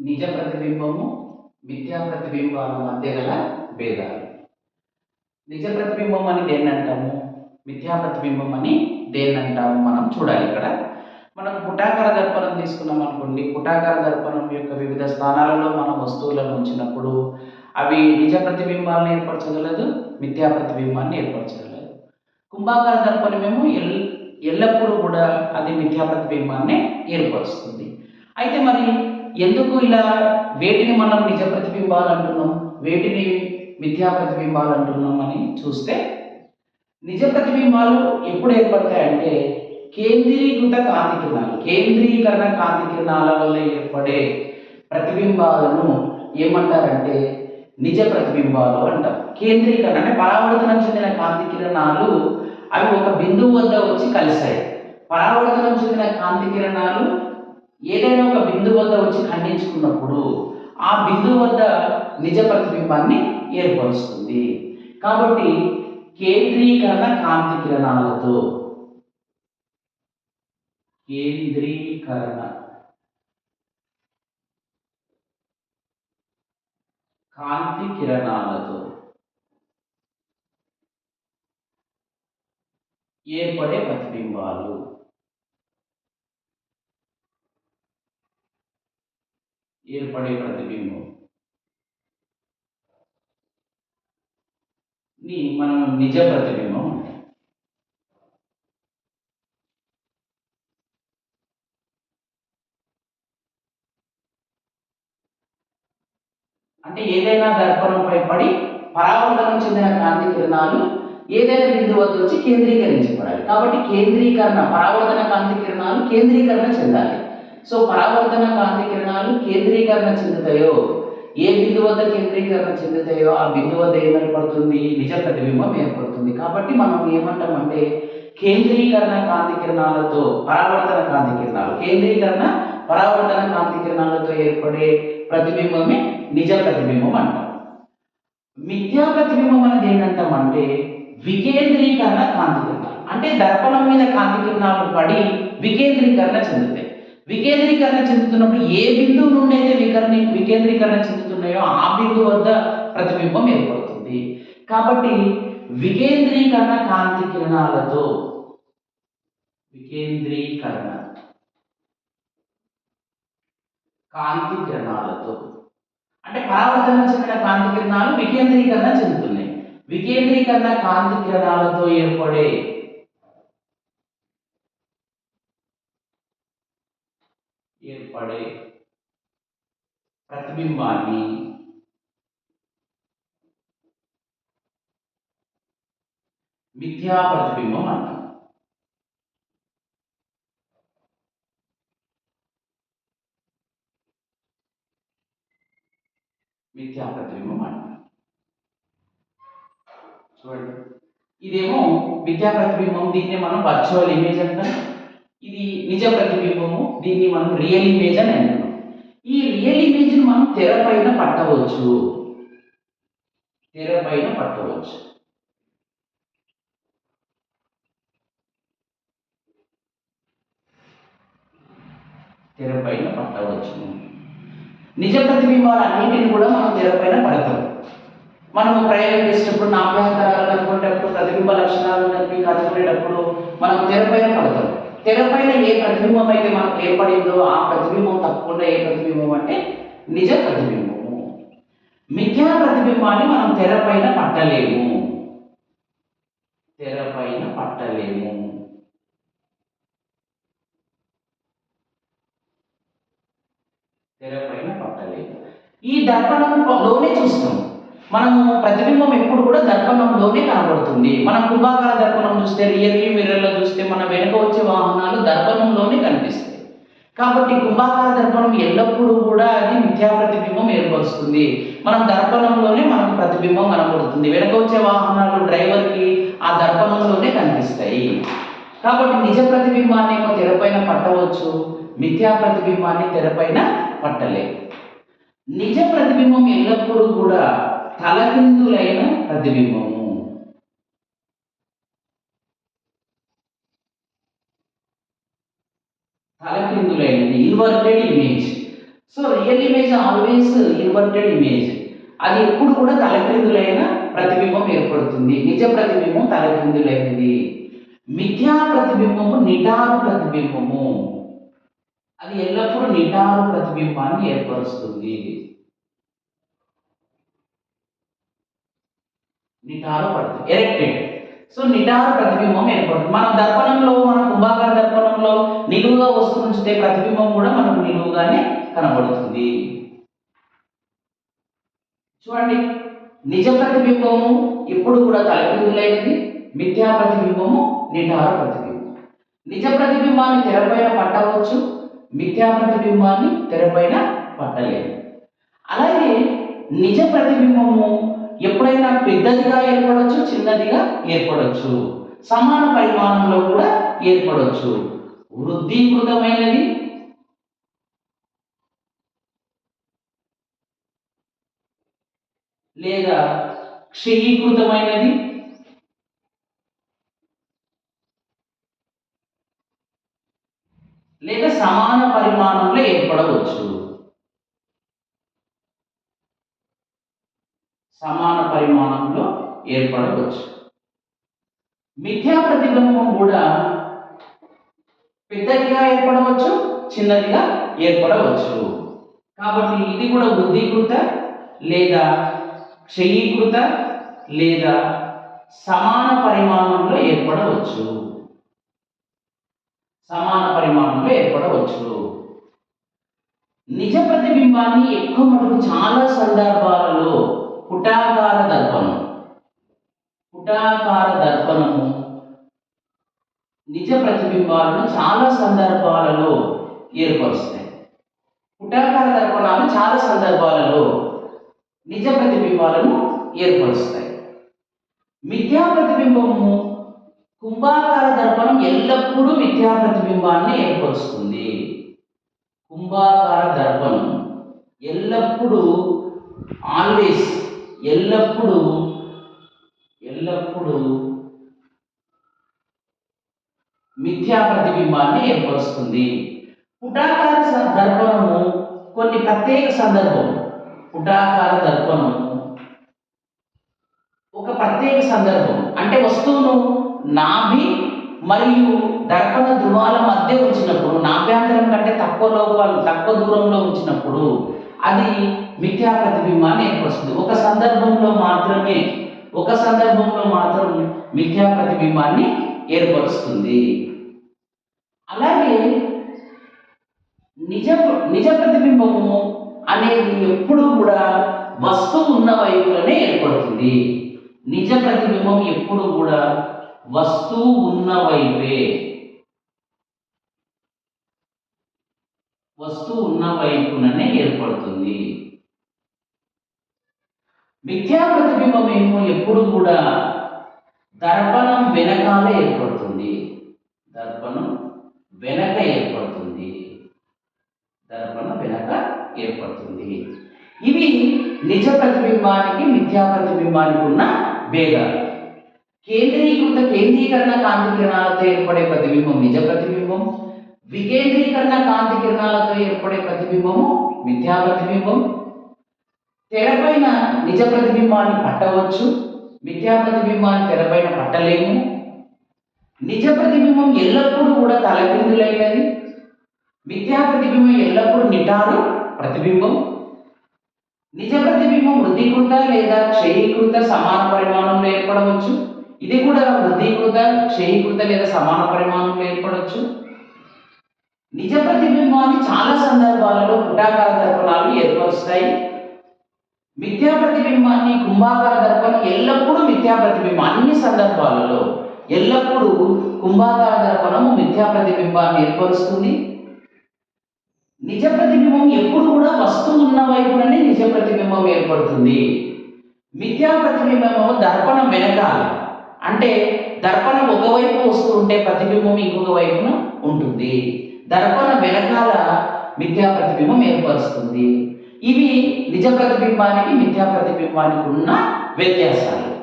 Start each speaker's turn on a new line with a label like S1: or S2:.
S1: నిజ ప్రతిబింబము మిథ్యా ప్రతిబింబాల మధ్య గల భేదాలు. నిజ ప్రతిబింబం అని దేన్నంటాము? మిథ్యా ప్రతిబింబం అని దేన్నంటాము? మనం చూడాలి ఇక్కడ. మనం పుటాకార దర్పణం తీసుకున్నాం అనుకోండి. పుటాకార దర్పణం యొక్క వివిధ స్థానాలలో మనం వస్తువులను ఉంచినప్పుడు అవి నిజ ప్రతిబింబాలను ఏర్పరచగలదు మిథ్యా ప్రతిబింబాన్ని ఏర్పరచగలదు. కుంభాకార దర్పణమేమో ఎల్ ఎల్లప్పుడూ కూడా అది మిథ్యా ప్రతిబింబాన్ని ఏర్పరుస్తుంది. అయితే మరి ఎందుకు ఇలా వేటిని మనం నిజ ప్రతిబింబాలు అంటున్నాం వేటిని మిథ్యా ప్రతిబింబాలు అంటున్నాం అని చూస్తే నిజ ప్రతిబింబాలు ఎప్పుడు ఏర్పడతాయంటే కేంద్రీకృత కాంతి కిరణాలు కేంద్రీకరణ కాంతి కిరణాల వల్ల ఏర్పడే ప్రతిబింబాలను ఏమంటారంటే నిజ ప్రతిబింబాలు అంటారు కేంద్రీకరణ అంటే పరావర్తనం చెందిన కాంతి కిరణాలు అవి ఒక బిందువు వద్ద వచ్చి కలిశాయి. పరావర్తనం చెందిన కాంతి కిరణాలు ఏదైనా ఒక బిందు వద్ద వచ్చి ఖండించుకున్నప్పుడు ఆ బిందు వద్ద నిజ ప్రతిబింబాన్ని ఏర్పరుస్తుంది. కాబట్టి కేంద్రీకరణ కాంతి కిరణాలతో కేంద్రీకరణ కాంతి కిరణాలతో ఏర్పడే ప్రతిబింబాలు. ఏర్పడే ప్రతిబింబం. ని మనం నిజ ప్రతిబింబం అంటాం. అంటే ఏదైనా దర్పణంపై పడి పరావర్తనం చెందిన కాంతి కిరణాలు ఏదైనా బిందు వద్ద వచ్చి కేంద్రీకరించబడాలి. కాబట్టి కేంద్రీకరణ పరావర్తన కాంతి కిరణాలు కేంద్రీకరణ చెందాలి. సో పరావర్తన కాంతి కిరణాలు కేంద్రీకరణ చెందుతాయో ఏ బిందు వద్ద కేంద్రీకరణ చెందుతాయో ఆ బిందు వద్ద ఏమేర్పడుతుంది నిజ ప్రతిబింబం ఏర్పడుతుంది. కాబట్టి మనం ఏమంటామంటే కేంద్రీకరణ కాంతి కిరణాలతో పరావర్తన కాంతి కిరణాలు కేంద్రీకరణ పరావర్తన కాంతి కిరణాలతో ఏర్పడే ప్రతిబింబమే నిజ ప్రతిబింబం అంటాం. మిథ్యా ప్రతిబింబం అనేది ఏంటంటామంటే వికేంద్రీకరణ కాంతి కిరణాలు అంటే దర్పణం మీద కాంతి కిరణాలు పడి వికేంద్రీకరణ చెందుతాయి. వికేంద్రీకరణ చెందుతున్నప్పుడు ఏ బిందువు నుండి అయితే వికరణ వికేంద్రీకరణ చెందుతున్నాయో ఆ బిందువు వద్ద ప్రతిబింబం ఏర్పడుతుంది. కాబట్టి వికేంద్రీకరణ కాంతి కిరణాలతో వికేంద్రీకరణ కాంతి కిరణాలతో అంటే పరావర్తనం చెందిన కాంతి కిరణాలు వికేంద్రీకరణ చెందుతున్నాయి. వికేంద్రీకరణ కాంతి కిరణాలతో ఏర్పడే ఏర్పడే ప్రతిబింబాన్ని మిథ్యా ప్రతిబింబం అంటాం మిథ్యా ప్రతిబింబం అంటాం చూడండి ఇదేమో మిథ్యా ప్రతిబింబం దీన్నే మనం వర్చువల్ ఇమేజ్ అంటాం ఇది నిజ ప్రతిబింబము. దీన్ని మనం రియల్ ఇమేజ్ అని అంటున్నాం ఈ రియల్ ఇమేజ్ని మనం తెర పైన పట్టవచ్చు. తెర పైన పట్టవచ్చు. తెర పైన పట్టవచ్చు. నిజ ప్రతిబింబాలు అన్నింటిని కూడా మనం తెర పైన పడతాం. మనం ప్రయోగం చేసినప్పుడు నాభ్యంతరాలు అనుకునేటప్పుడు ప్రతిబింబ లక్షణాలు కనుక కనుక్కునేటప్పుడు మనం తెర పైన పడతాం. తెర పైన ఏ ప్రతిబింబం అయితే మనకు ఏర్పడిందో ఆ ప్రతిబింబం తప్పకుండా ఏ ప్రతిబింబం అంటే నిజ ప్రతిబింబము. మిథ్యా ప్రతిబింబాన్ని మనం తెర పైన పట్టలేము. తెరపైన పట్టలేము. తెర పైన పట్టలేము. ఈ దర్పణంలోనే చూస్తాం. మనము ప్రతిబింబం ఎప్పుడు కూడా దర్పణంలోనే కనబడుతుంది. మనం కుంభాకార దర్పణం చూస్తే రియల్ వ్యూ మిర్రర్లో చూస్తే మన వెనుక వచ్చే వాహనాలు దర్పణంలోనే కనిపిస్తాయి. కాబట్టి కుంభాకార దర్పణం ఎల్లప్పుడూ కూడా అది మిథ్యా ప్రతిబింబం ఏర్పరుస్తుంది. మనం దర్పణంలోనే మనకు ప్రతిబింబం కనబడుతుంది. వెనక వచ్చే వాహనాలు డ్రైవర్కి ఆ దర్పణంలోనే కనిపిస్తాయి. కాబట్టి నిజ ప్రతిబింబాన్ని ఏమో తెరపైన పట్టవచ్చు మిథ్యా ప్రతిబింబాన్ని తెరపైన పట్టలేము. నిజ ప్రతిబింబం ఎల్లప్పుడూ కూడా తలకిందులైన ప్రతిబింబము. తలకిందులైనది inverted image so real image always inverted image అది ఎప్పుడు కూడా తలకిందులైన ప్రతిబింబం ఏర్పడుతుంది. నిజ ప్రతిబింబం తలక్రిందులైనది మిథ్యా ప్రతిబింబము నిటారు ప్రతిబింబము. అది ఎల్లప్పుడూ నిటారు ప్రతిబింబాన్ని ఏర్పరుస్తుంది. నిటారపడుతుంది ఎరెక్టెడ్ సో నిటార ప్రతిబింబం ఏర్పడుతుంది. మన దర్పణంలో మన కుంభాకార దర్పణంలో నిలువుగా వస్తు ఉంచితే ప్రతిబింబం కూడా మనకు నిలువుగానే కనబడుతుంది. చూడండి. నిజ ప్రతిబింబము ఎప్పుడు కూడా తలకిందులైనది. మిథ్యా ప్రతిబింబము నిటార ప్రతిబింబం. నిజ ప్రతిబింబాన్ని తెరపైన పట్టవచ్చు. మిథ్యా ప్రతిబింబాన్ని తెరపైన పట్టలేదు. అలాగే నిజ ప్రతిబింబము ఎప్పుడైనా పెద్దదిగా ఏర్పడవచ్చు చిన్నదిగా ఏర్పడవచ్చు సమాన పరిమాణంలో కూడా ఏర్పడవచ్చు వృద్ధీకృతమైనది. లేదా క్షయీకృతమైనది. లేదా సమాన పరిమాణంలో ఏర్పడవచ్చు. సమాన పరిమాణంలో ఏర్పడవచ్చు. మిథ్యా ప్రతిబింబం కూడా పెద్దదిగా ఏర్పడవచ్చు చిన్నదిగా ఏర్పడవచ్చు. కాబట్టి ఇది కూడా బుద్ధీకృత లేదా క్షయీకృత లేదా సమాన పరిమాణంలో ఏర్పడవచ్చు. సమాన పరిమాణంలో ఏర్పడవచ్చు. నిజ ప్రతిబింబాన్ని ఎక్కువ మటుకు చాలా సందర్భాలు పుటాకార దర్పణం పుట్టాకార దర్పణము నిజ ప్రతిబింబాలను చాలా సందర్భాలలో ఏర్పరుస్తాయి. పుట్టాకార దర్పణాలు చాలా సందర్భాలలో నిజ ప్రతిబింబాలను ఏర్పరుస్తాయి. మిథ్యా ప్రతిబింబము కుంభాకార దర్పణం ఎల్లప్పుడూ మిథ్యా ప్రతిబింబాన్ని ఏర్పరుస్తుంది. కుంభాకార దర్పణం ఎల్లప్పుడూ ఆల్వేస్ ఎల్లప్పుడూ ఎల్లప్పుడూ మిథ్యా ప్రతిబింబాన్ని ఏర్పరుస్తుంది. పుటాకార దర్పణము కొన్ని ప్రత్యేక సందర్భం పుటాకార దర్పణము ఒక ప్రత్యేక సందర్భం అంటే వస్తువును నాభి మరియు దర్పణ ధృవాల మధ్య ఉంచినప్పుడు నాభ్యాంతరం కంటే తక్కువ లోపాలు తక్కువ దూరంలో ఉంచినప్పుడు అది మిథ్యా ప్రతిబింబాన్ని ఏర్పరుస్తుంది. ఒక సందర్భంలో మాత్రమే ఒక సందర్భంలో మాత్రం మిథ్యా ప్రతిబింబాన్ని ఏర్పరుస్తుంది. అలాగే నిజ నిజ ప్రతిబింబము అనేది ఎప్పుడూ కూడా వస్తువు ఉన్న వైపులనే ఏర్పడుతుంది. నిజ ప్రతిబింబం ఎప్పుడు కూడా వస్తువు ఉన్న వైపే. వస్తువు ఉన్న వైపుననే ఏర్పడుతుంది. మిథ్యా ప్రతిబింబమేమో ఎప్పుడు కూడా దర్పణం వెనకాల ఏర్పడుతుంది. దర్పణం వెనక ఏర్పడుతుంది. దర్పణం వెనక ఏర్పడుతుంది. ఇవి నిజ ప్రతిబింబానికి మిథ్యా ప్రతిబింబానికి ఉన్న భేదాలు. కేంద్రీకృత కేంద్రీకరణ కాంతి కిరణాలతో ఏర్పడే ప్రతిబింబం నిజ ప్రతిబింబం. వికేంద్రీకరణ కాంతి కిరణాలతో ఏర్పడే ప్రతిబింబము మిథ్యా ప్రతిబింబం. తెరపైన నిజ ప్రతిబింబాన్ని పట్టవచ్చు మిథ్యా ప్రతిబింబాన్ని తెరపైన పట్టలేము. నిజ ప్రతిబింబం ఎల్లప్పుడూ కూడా తలకిందులైనది. మిథ్యా ప్రతిబింబం ఎల్లప్పుడూ నిటారు ప్రతిబింబం. నిజ ప్రతిబింబం వృద్ధీకృత లేదా క్షయీకృత సమాన పరిమాణంలో ఏర్పడవచ్చు. ఇది కూడా వృద్ధీకృత క్షయీకృత లేదా సమాన పరిమాణంలో ఏర్పడవచ్చు. నిజ ప్రతిబింబాన్ని చాలా సందర్భాలలో పుటాకార దర్పణాలు ఏర్పరుస్తాయి. మిథ్యా ప్రతిబింబాన్ని కుంభాకార దర్పణం ఎల్లప్పుడూ మిథ్యా ప్రతిబింబం అన్ని సందర్భాలలో ఎల్లప్పుడూ కుంభాకార దర్పణము మిథ్యా ప్రతిబింబాన్ని ఏర్పరుస్తుంది. నిజ ప్రతిబింబం ఎప్పుడు కూడా వస్తువు ఉన్న వైపుననే నిజ ప్రతిబింబం ఏర్పడుతుంది. మిథ్యా ప్రతిబింబము దర్పణం వెనకాల అంటే దర్పణం ఒకవైపు వస్తూ ఉంటే ప్రతిబింబం ఇంకొక వైపున ఉంటుంది. దర్పణ వెనకాల మిథ్యా ప్రతిబింబం ఏర్పరుస్తుంది. ఇవి నిజ ప్రతిబింబానికి మిథ్యా ప్రతిబింబానికి ఉన్న వ్యత్యాసాలు.